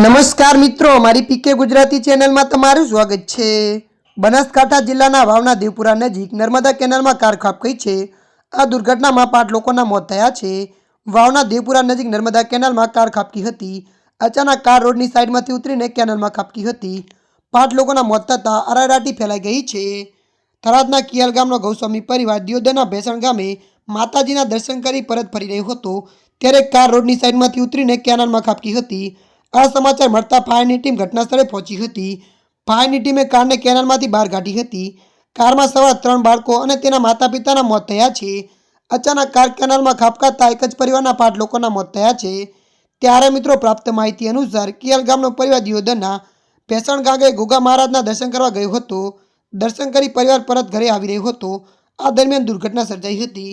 નમસ્કાર મિત્રો મારી પીકે ગુજરાતી ચેનલમાં તમારું સ્વાગત છે. બનાસકાંઠા જિલ્લાના વાવના દેવપુરા નજીક નર્મદા કેનાલમાં કાર ખાબકી છે. આ દુર્ઘટનામાં પાંચ લોકોના મોત થયા છે. વાવના દેવપુરા નજીક નર્મદા કેનાલમાં કાર ખાપકી હતી. અચાનક કાર રોડની સાઈડમાંથી ઉતરીને કેનાલમાં ખાપકી હતી. પાંચ લોકોના મોત થતાં અરારાટી ફેલાઈ ગઈ છે. થરાદના કિયાલ ગામનો ગૌસ્વામી પરિવાર દિયોદરના ભેસણ ગામે માતાજીના દર્શન કરી પરત ફરી રહ્યો હતો. ત્યારે કાર રોડની સાઈડમાંથી ઉતરીને કેનાલમાં ખાપકી હતી. આ સમાચાર મળતા ફાયરની ટીમ ઘટના સ્થળે પહોંચી હતી. ફાયરની ટીમે કારને કેનાલમાંથી બહાર કાઢી હતી. કારમાં સવાર ત્રણ બાળકો અને તેના માતા પિતાના મોત થયા છે. અચાનક કાર કેનાલમાં ખાપકાતા એક જ પરિવારના પાંચ લોકોના મોત થયા છે. ત્યારે મિત્રો પ્રાપ્ત માહિતી અનુસાર કિયાલ ગામનો પરિવાર દિયોદરના ભેસણ ગાંગે ગોગા મહારાજના દર્શન કરવા ગયો હતો. દર્શન કરી પરિવાર પરત ઘરે આવી રહ્યો હતો. આ દરમિયાન દુર્ઘટના સર્જાઈ હતી.